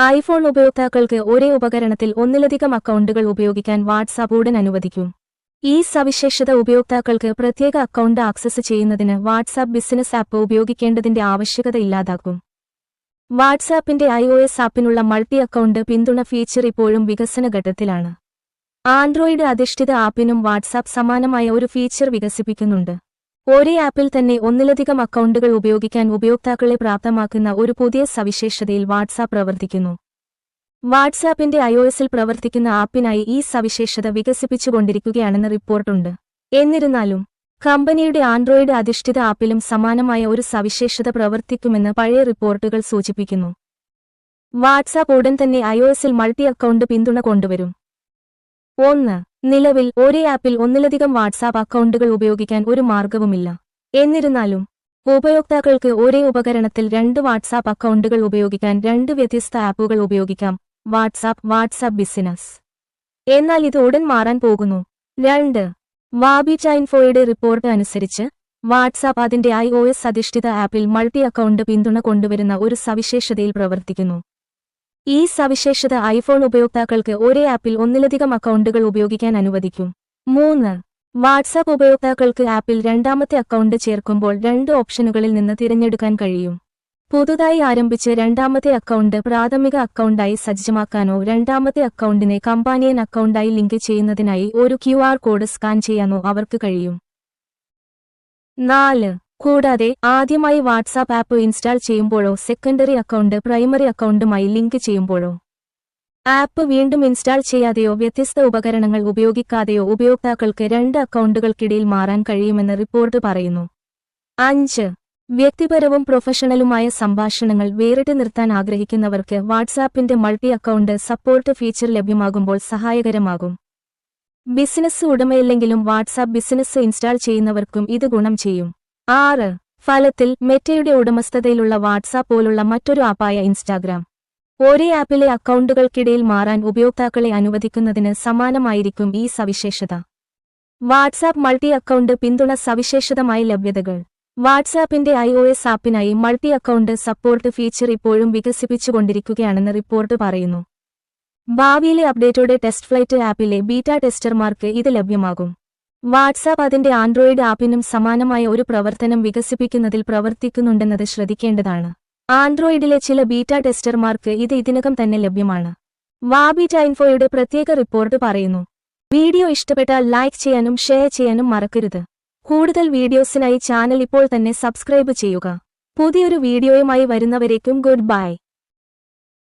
IPhone ഉപയോക്താക്കൾക്ക് ഒരേ ഉപകരണത്തിൽ ഒന്നിലധികം അക്കൗണ്ടുകൾ ഉപയോഗിക്കാൻ വാട്സാപ്പ് ഉടൻ അനുവദിക്കും. ഈ സവിശേഷത ഉപയോക്താക്കൾക്ക് പ്രത്യേക അക്കൗണ്ട് ആക്സസ് ചെയ്യുന്നതിന് വാട്സാപ്പ് ബിസിനസ് ആപ്പ് ഉപയോഗിക്കേണ്ടതിന്റെ ആവശ്യകത ഇല്ലാതാക്കും. വാട്സാപ്പിന്റെ ഐ ഒ എസ് ആപ്പിനുള്ള മൾട്ടി അക്കൗണ്ട് പിന്തുണ ഫീച്ചർ ഇപ്പോഴും വികസന ഘട്ടത്തിലാണ്. ആൻഡ്രോയിഡ് അധിഷ്ഠിത ആപ്പിനും വാട്സാപ്പ് സമാനമായ ഒരു ഫീച്ചർ വികസിപ്പിക്കുന്നുണ്ട്. ഒരേ ആപ്പിൽ തന്നെ ഒന്നിലധികം അക്കൗണ്ടുകൾ ഉപയോഗിക്കാൻ ഉപയോക്താക്കളെ പ്രാപ്തമാക്കുന്ന ഒരു പുതിയ സവിശേഷതയിൽ വാട്സാപ്പ് പ്രവർത്തിക്കുന്നു. വാട്സാപ്പിന്റെ ഐഒഎസിൽ പ്രവർത്തിക്കുന്ന ആപ്പിനായി ഈ സവിശേഷത വികസിപ്പിച്ചുകൊണ്ടിരിക്കുകയാണെന്ന് റിപ്പോർട്ടുണ്ട് എന്നിരുന്നാലും കമ്പനിയുടെ ആൻഡ്രോയിഡ് അധിഷ്ഠിത ആപ്പിലും സമാനമായ ഒരു സവിശേഷത പ്രവർത്തിക്കുമെന്ന് പഴയ റിപ്പോർട്ടുകൾ സൂചിപ്പിക്കുന്നു. വാട്സാപ്പ് ഉടൻ തന്നെ ഐഒഎസിൽ മൾട്ടി അക്കൗണ്ട് പിന്തുണ കൊണ്ടുവരും. ഒന്ന് നിലവിൽ ഒരേ ആപ്പിൽ ഒന്നിലധികം വാട്സാപ്പ് അക്കൗണ്ടുകൾ ഉപയോഗിക്കാൻ ഒരു മാർഗവുമില്ല എന്നിരുന്നാലും ഉപയോക്താക്കൾക്ക് ഒരേ ഉപകരണത്തിൽ രണ്ട് വാട്സാപ്പ് അക്കൗണ്ടുകൾ ഉപയോഗിക്കാൻ രണ്ട് വ്യത്യസ്ത ആപ്പുകൾ ഉപയോഗിക്കാം. WhatsApp WhatsApp business. എന്നാൽ ഇത് ഉടൻ മാറാൻ പോകുന്നു. രണ്ട് വാബി ചൈൻഫോയുടെ റിപ്പോർട്ട് അനുസരിച്ച് വാട്സാപ്പ് അതിന്റെ ഐ ഒ എസ് അധിഷ്ഠിത ആപ്പിൽ മൾട്ടി അക്കൗണ്ട് പിന്തുണ കൊണ്ടുവരുന്ന ഒരു സവിശേഷതയിൽ പ്രവർത്തിക്കുന്നു. ഈ സവിശേഷത ഐഫോൺ ഉപയോക്താക്കൾക്ക് ഒരേ ആപ്പിൽ ഒന്നിലധികം അക്കൗണ്ടുകൾ ഉപയോഗിക്കാൻ അനുവദിക്കും. മൂന്ന്. വാട്സാപ്പ് ഉപയോക്താക്കൾക്ക് ആപ്പിൽ രണ്ടാമത്തെ അക്കൗണ്ട് ചേർക്കുമ്പോൾ രണ്ട് ഓപ്ഷനുകളിൽ നിന്ന് തിരഞ്ഞെടുക്കാൻ കഴിയും. പുതുതായി ആരംഭിച്ച് രണ്ടാമത്തെ അക്കൗണ്ട് പ്രാഥമിക അക്കൗണ്ടായി സജ്ജമാക്കാനോ രണ്ടാമത്തെ അക്കൗണ്ടിനെ കമ്പാനിയൻ അക്കൗണ്ടായി ലിങ്ക് ചെയ്യുന്നതിനായി ഒരു ക്യു കോഡ് സ്കാൻ ചെയ്യാനോ അവർക്ക് കഴിയും. നാല്. കൂടാതെ ആദ്യമായി വാട്സാപ്പ് ആപ്പ് ഇൻസ്റ്റാൾ ചെയ്യുമ്പോഴോ സെക്കൻഡറി അക്കൗണ്ട് പ്രൈമറി അക്കൗണ്ടുമായി ലിങ്ക് ചെയ്യുമ്പോഴോ. ആപ്പ് വീണ്ടും ഇൻസ്റ്റാൾ ചെയ്യാതെയോ വ്യത്യസ്ത ഉപകരണങ്ങൾ ഉപയോഗിക്കാതെയോ ഉപയോക്താക്കൾക്ക് രണ്ട് അക്കൗണ്ടുകൾക്കിടയിൽ മാറാൻ കഴിയുമെന്ന് റിപ്പോർട്ട് പറയുന്നു. അഞ്ച്. വ്യക്തിപരവും പ്രൊഫഷണലുമായ സംഭാഷണങ്ങൾ വേറിട്ട് നിർത്താൻ ആഗ്രഹിക്കുന്നവർക്ക് വാട്സാപ്പിന്റെ മൾട്ടി അക്കൗണ്ട് സപ്പോർട്ട് ഫീച്ചർ ലഭ്യമാകുമ്പോൾ സഹായകരമാകും. ബിസിനസ് ഉടമയില്ലെങ്കിലും വാട്സാപ്പ് ബിസിനസ് ഇൻസ്റ്റാൾ ചെയ്യുന്നവർക്കും ഇത് ഗുണം ചെയ്യും. ആറ്. ഫലത്തിൽ മെറ്റയുടെ ഉടമസ്ഥതയിലുള്ള വാട്സാപ്പ് പോലുള്ള മറ്റൊരു ആപ്പായ ഇൻസ്റ്റാഗ്രാം. ഒരേ ആപ്പിലെ അക്കൗണ്ടുകൾക്കിടയിൽ മാറാൻ ഉപയോക്താക്കളെ അനുവദിക്കുന്നതിന് സമാനമായിരിക്കും ഈ സവിശേഷത. വാട്സാപ്പ് മൾട്ടി അക്കൗണ്ട് പിന്തുണ സവിശേഷതമായ ലഭ്യതകൾ. വാട്സാപ്പിന്റെ ഐ ഒ എസ് ആപ്പിനായി മൾട്ടി അക്കൗണ്ട് സപ്പോർട്ട് ഫീച്ചർ ഇപ്പോഴും വികസിപ്പിച്ചുകൊണ്ടിരിക്കുകയാണെന്ന് റിപ്പോർട്ട് പറയുന്നു. ഭാവിയിലെ അപ്ഡേറ്റോടെ ടെസ്റ്റ് ഫ്ലൈറ്റ് ആപ്പിലെ ബീറ്റ ടെസ്റ്റർമാർക്ക് ഇത് ലഭ്യമാകും. വാട്സാപ്പ് അതിന്റെ ആൻഡ്രോയിഡ് ആപ്പിനും സമാനമായ ഒരു പ്രവർത്തനം വികസിപ്പിക്കുന്നതിൽ പ്രവർത്തിക്കുന്നുണ്ടെന്നത് ശ്രദ്ധിക്കേണ്ടതാണ്. ആൻഡ്രോയിഡിലെ ചില ബീറ്റ ടെസ്റ്റർമാർക്ക് ഇത് ഇതിനകം തന്നെ ലഭ്യമാണ്. വാബി ടൈൻഫോയുടെ പ്രത്യേക റിപ്പോർട്ട് പറയുന്നു. വീഡിയോ ഇഷ്ടപ്പെട്ടാൽ ലൈക്ക് ചെയ്യാനും ഷെയർ ചെയ്യാനും മറക്കരുത്. കൂടുതൽ വീഡിയോസിനായി ചാനൽ ഇപ്പോൾ തന്നെ സബ്സ്ക്രൈബ് ചെയ്യുക. പുതിയൊരു വീഡിയോയുമായി വരുന്നവരേക്കും ഗുഡ് ബൈ.